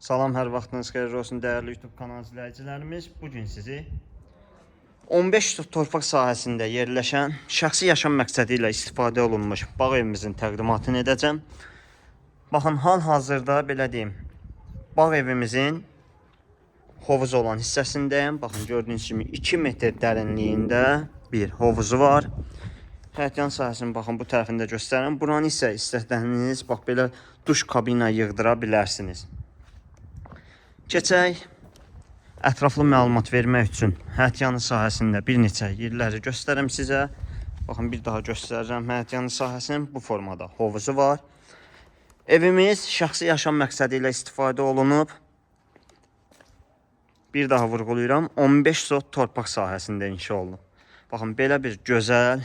Salam, hər vaxtınız xeyir olsun dəyərli YouTube kanal izləyicilərimiz. Bu gün sizi 15 sot torpaq sahəsində yerləşən şəxsi yaşam məqsədi ilə istifadə olunmuş bağ evimizin təqdimatını edəcəm. Baxın, hal-hazırda belə deyim, bağ evimizin hovuz olan hissəsindəyim. Baxın, gördüyünüz kimi 2 metr dərinliyində bir hovuzu var. Həyətyan sahəsinin baxın bu tərəfində göstərirəm. Buranı isə istədiyiniz bax belə duş kabina yığdıra bilərsiniz. Keçək ətraflı məlumat vermək üçün həyətyanı sahəsində bir neçə yerləri göstərim sizə. Baxın bir daha göstərəcəm həyətyanı sahəsinin bu formada hovuzu var. Evimiz şəxsi yaşam məqsədi ilə istifadə olunub. Bir daha vurğulayıram, 15 sot torpaq sahəsində inşa olunub. Baxın belə bir gözəl,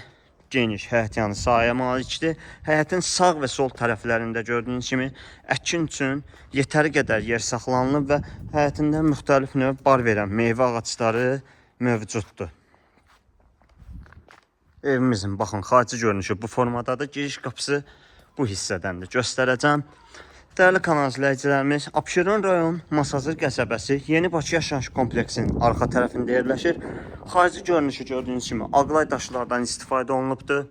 geniş həyətyanı sahəyə malikdir. Həyətin sağ və sol tərəflərində gördüyünüz kimi əkin üçün yetəri qədər yer saxlanılıb və həyətində müxtəlif növ bar verən meyvə ağacları mövcuddur. Evimizin baxın xarici görünüşü bu formadadır. Giriş qapısı bu hissədəndir. Göstərəcəm. Dəyərli kanal izləyicilərimiz, Abşeron rayon Masazır qəsəbəsi Yeni Bakı yaşayış kompleksinin arxa tərəfində yerləşir. Xarici görünüşü gördüyünüz kimi ağlay daşlardan istifadə olunubdur.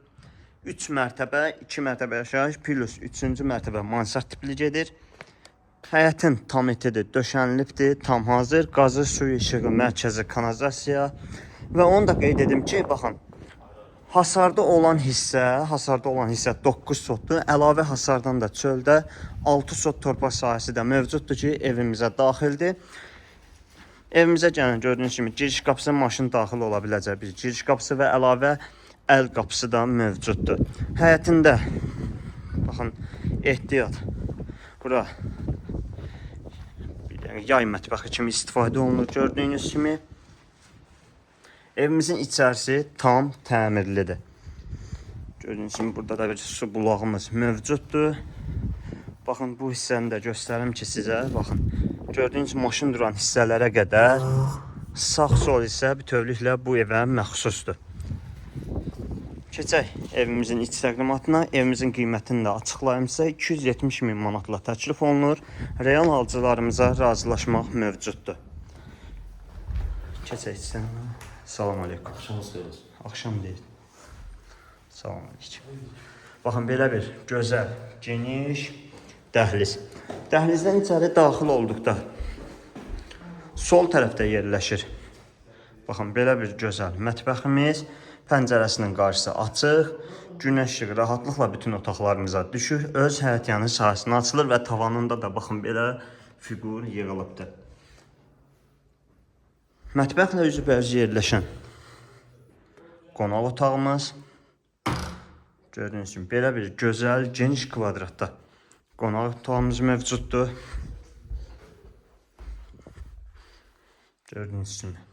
3 mərtəbə, 2 mərtəbə yaşayış plus 3-cü mərtəbə mansard tipli gedir. Həyətin tam etidir, döşənilibdir, tam hazır. Qazı, suyu, işığı, mərkəzi kanalizasiya və onu da qeyd edim ki, baxın, Hasarda olan hissə, hasarda olan hissə 9 sotdur. Əlavə hasardan da çöldə 6 sot torpaq sahəsi də mövcuddur ki, evimizə daxildir. Evimizə gələn gördüyünüz kimi giriş qapısı maşın daxil ola biləcək bir giriş qapısı və əlavə əl qapısı da mövcuddur. Həyətində baxın ehtiyat bura dənə yay mətbəxi kimi istifadə olunur gördüyünüz kimi. Evimizin içərisi tam təmirlidir. Gördüyünüz kimi burada da bir su bulağımız mövcuddur. Baxın bu hissəni də göstərim ki sizə. Baxın. Gördüyünüz maşın duran hissələrə qədər sağ-sol isə bütövlüklə bu evə məxsusdur. Keçək evimizin iç təqdimatına. Evimizin qiymətini də açıqlayım sizə. 270 min manatla təklif olunur. Real alıcılarımıza razılaşmaq mövcuddur. Keçək içdən. Salam aleykum. Axşamınız xeyir. Axşam deyil. Salam aleyküm. Baxın belə bir gözəl, geniş dəhliz. Dəhlizdən içəri daxil olduqda sol tərəfdə yerləşir. Baxın belə bir gözəl mətbəximiz, pəncərəsinin qarşısı açıq, günəş işığı rahatlıqla bütün otaqlarımıza düşür. Öz həyətyanı sahəsinə açılır və tavanında da baxın belə fiqur yığılıbdır. Mətbəxlə üzbəüz yerləşən qonaq otağımız. Gördüyünüz kimi belə bir gözəl, geniş kvadratda qonaq otağımız mövcuddur. Gördüyünüz kimi.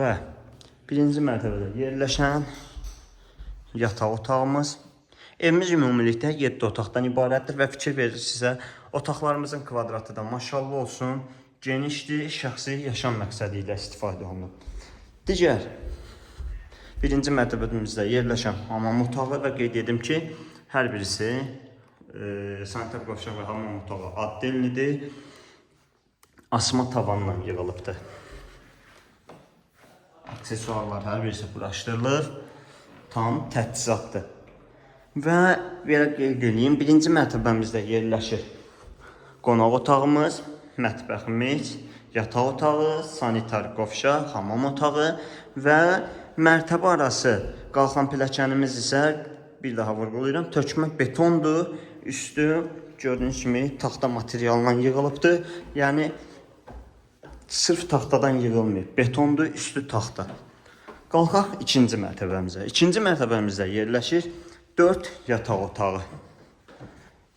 Və birinci mərtəbədə yerləşən yataq otağımız. Evimiz ümumilikdə 7 otaqdan ibarətdir və fikir verir sizə otaqlarımızın kvadratı da maşallah olsun genişdir, şəxsi yaşam məqsədi ilə istifadə olunub. Digər birinci mərtəbəmizdə yerləşən hamam otağı və qeyd edim ki, hər birisi e, sanitar qovşaq və hamam otağı addellidir. Asma tavanla yığılıbdır. Aksesuarlar hər birisi quraşdırılır. Tam təchizatdır. Və belə qeyd edeyim, birinci mərtəbəmizdə yerləşir qonaq otağımız, mətbəximiz, yataq otağı, sanitar qovşaq, hamam otağı və mərtəbə arası qalxan pilləkənimiz isə bir daha vurğulayıram, tökmə betondur. Üstü gördüyünüz kimi taxta materialından yığılıbdır. Yəni sırf taxtadan yığılmayıb. Betondur, üstü taxta. Qalxaq ikinci mərtəbəmizə. İkinci mərtəbəmizdə yerləşir 4 yataq otağı.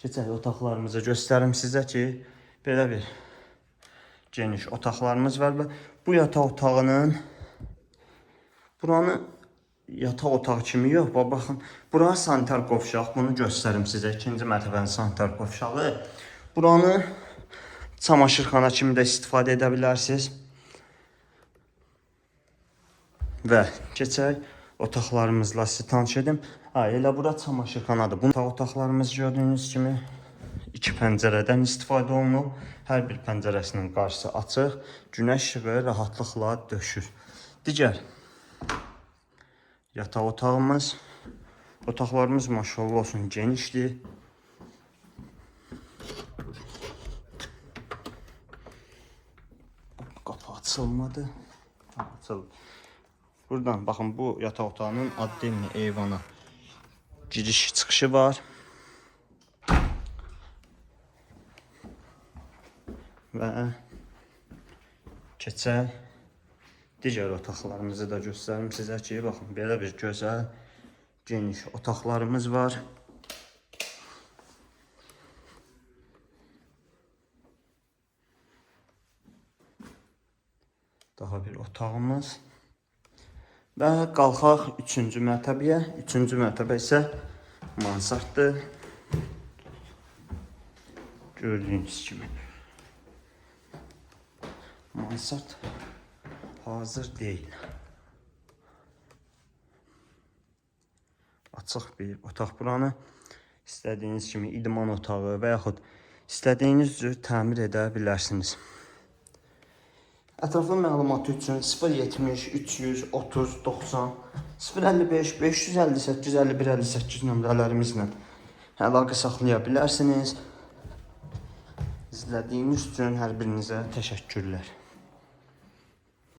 Keçək otaqlarımızı göstərim sizə ki, belə bir geniş otaqlarımız var bu yataq otağının buranı yataq otağı kimi yox, bax baxın, bura sanitar qovşaq, bunu göstərim sizə. İkinci mərtəbənin sanitar qovşağı. Buranı çamaşırxana kimi də istifadə edə bilərsiniz. Və keçək otaqlarımızla sizi tanış edim. Ha, elə bura çamaşırxanadır. Bu otaq otaqlarımız gördüyünüz kimi iki pəncərədən istifadə olunub. Hər bir pəncərəsinin qarşısı açıq. Günəş işığı rahatlıqla döşür. Digər yataq otağımız. Otaqlarımız maşallah olsun genişdir. Qapı açılmadı. Açıldı. Buradan baxın bu yataq otağının addenli eyvana giriş çıxışı var. Və keçək digər otaqlarımızı da göstərim sizə ki, baxın belə bir gözəl geniş otaqlarımız var. Daha bir otağımız. Və qalxaq 3-cü mərtəbəyə. 3-cü mərtəbə isə mansarddır. Gördüyünüz. Mansard hazır deyil. Açıq bir otaq buranı istədiyiniz kimi idman otağı və yaxud istədiyiniz cür təmir edə bilərsiniz. Ətraflı məlumatı üçün 070 330 90 055 558 51 58 nömrələrimizlə əlaqə saxlaya bilərsiniz. İzlədiyiniz üçün hər birinizə təşəkkürlər.